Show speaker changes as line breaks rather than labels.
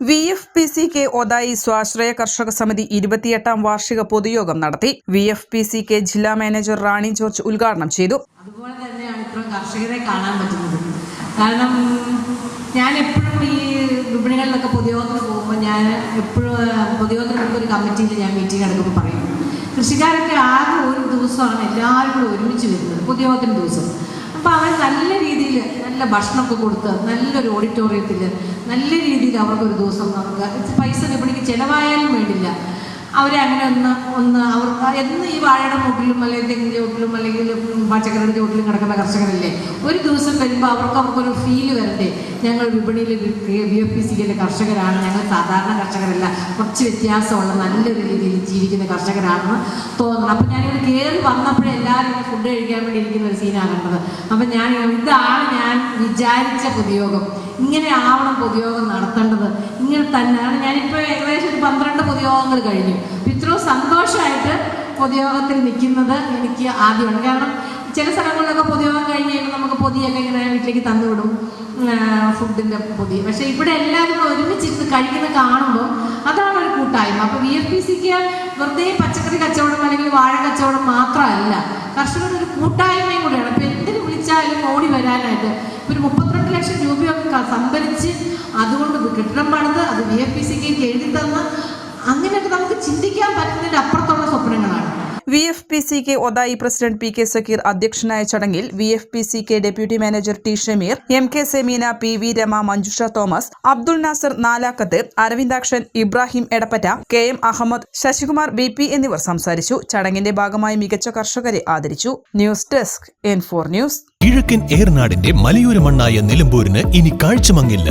V F P C K Othayi സ്വാശ്രയ കർഷക സമിതി ഇരുപത്തിയെട്ടാം വാർഷിക പൊതുയോഗം നടത്തി. V F P C K ജില്ലാ മാനേജർ റാണി ജോർജ് ഉദ്ഘാടനം ചെയ്തു.
അതുപോലെ തന്നെയാണ് ഇത്രയും കർഷകരെ കാണാൻ പറ്റുന്നത്. കാരണം ഞാൻ എപ്പോഴും ഈ വിപണികളിലൊക്കെ പൊതുയോഗത്തിന് പോകുമ്പോൾ ഞാൻ എപ്പോഴും പൊതുയോഗത്തിന് ഒരു കമ്മിറ്റിയിൽ ഞാൻ മീറ്റിംഗ് എടുക്കുമ്പോൾ പറയും. കൃഷിക്കാരൊക്കെ ആകെ ഒരു ദിവസമാണ് എല്ലാവരും കൂടെ ഒരുമിച്ച് വരുന്നത് പൊതുയോഗത്തിന് ദിവസം. അപ്പോൾ അവർ നല്ല രീതിയിൽ നല്ല ഭക്ഷണമൊക്കെ കൊടുത്ത് നല്ലൊരു ഓഡിറ്റോറിയത്തിൽ നല്ല രീതിയിൽ അവർക്കൊരു ദിവസം നമുക്ക് പൈസ വിപണിക്ക് ചിലവായാലും വേണ്ടില്ല. അവരെ അങ്ങനെ ഒന്ന് ഒന്ന് അവർക്ക് എന്ന് ഈ വാഴയുടെ മുട്ടിലും അല്ലെങ്കിൽ തെങ്ങിന്റെ ചോട്ടിലും അല്ലെങ്കിൽ പച്ചക്കറിയുടെ ചോട്ടിലും കിടക്കുന്ന കർഷകരല്ലേ? ഒരു ദിവസം വരുമ്പോൾ അവർക്ക് അവർക്കൊരു ഫീൽ വരട്ടെ. ഞങ്ങൾ വിപണിയിൽ ബി എഫ് പി സിയിലെ കർഷകരാണ്. ഞങ്ങൾ സാധാരണ കർഷകരല്ല. കുറച്ച് വ്യത്യാസമുള്ള നല്ലൊരു രീതിയിൽ ജീവിക്കുന്ന കർഷകരാണെന്ന് തോന്നണം. അപ്പം ഞാനിവിടെ കയറി വന്നപ്പോഴേ എല്ലാവരും ഫുഡ് കഴിക്കാൻ വേണ്ടി ഇരിക്കുന്ന ഒരു സീനാണ് കണ്ടത്. അപ്പം ഞാൻ ഇതാണ് ഞാൻ വിചാരിച്ച പൊതുയോഗം. ഇങ്ങനെ ആവണം പൊതുയോഗം ഇങ്ങനെ തന്നെയാണ്. ഞാനിപ്പോൾ ഏകദേശം ഒരു പന്ത്രണ്ട് പൊതുയോഗങ്ങൾ കഴിഞ്ഞു. ഇത്രയും സന്തോഷമായിട്ട് പൊതുയോഗത്തിൽ നിൽക്കുന്നത് എനിക്ക് ആദ്യമാണ്. കാരണം ചില സ്ഥലങ്ങളിലൊക്കെ പൊതുയോഗം കഴിഞ്ഞ് കഴിയുമ്പോൾ നമുക്ക് പൊതിയൊക്കെ ഇങ്ങനെ വീട്ടിലേക്ക് തന്നുവിടും ഫുഡിന്റെ പൊതി. പക്ഷേ ഇവിടെ എല്ലാവരും ഒരുമിച്ചിരുന്ന് കഴിക്കുന്ന കാണുമ്പോൾ അതാണ് ഒരു കൂട്ടായ്മ. അപ്പോൾ വി എഫ് പി സിക്ക് വെറുതെ പച്ചക്കറി കച്ചവടം അല്ലെങ്കിൽ വാഴ രൂപയൊക്കെ സംഭരിച്ച് അതുകൊണ്ട് കെട്ടിടം പണിത് അത് വി എഫ് പി സിക്ക് എഴുതി തന്ന്. അങ്ങനെയൊക്കെ നമുക്ക് ചിന്തിക്കാൻ പറ്റുന്നതിന്റെ അപ്പുറത്തുള്ള
V F P C K Othayi president P K Zakir അധ്യക്ഷനായ ചടങ്ങിൽ V F P C K deputy manager T Shameer M K Semeena P V Rama Manjusha Thomas Abdul Nasar Nalakkath Aravindakshan Ibrahim Edappatta K M Ahmed Sasikumar B P എന്നിവർ സംസാരിച്ചു. ചടങ്ങിന്റെ ഭാഗമായി മികച്ച കർഷകരെ ആദരിച്ചു. News desk N four news.
കിഴക്കൻ ഏർനാടിന്റെ മലയോര മണ്ണായ നിലമ്പൂരിന് ഇനി കാഴ്ചമങ്ങില്ല.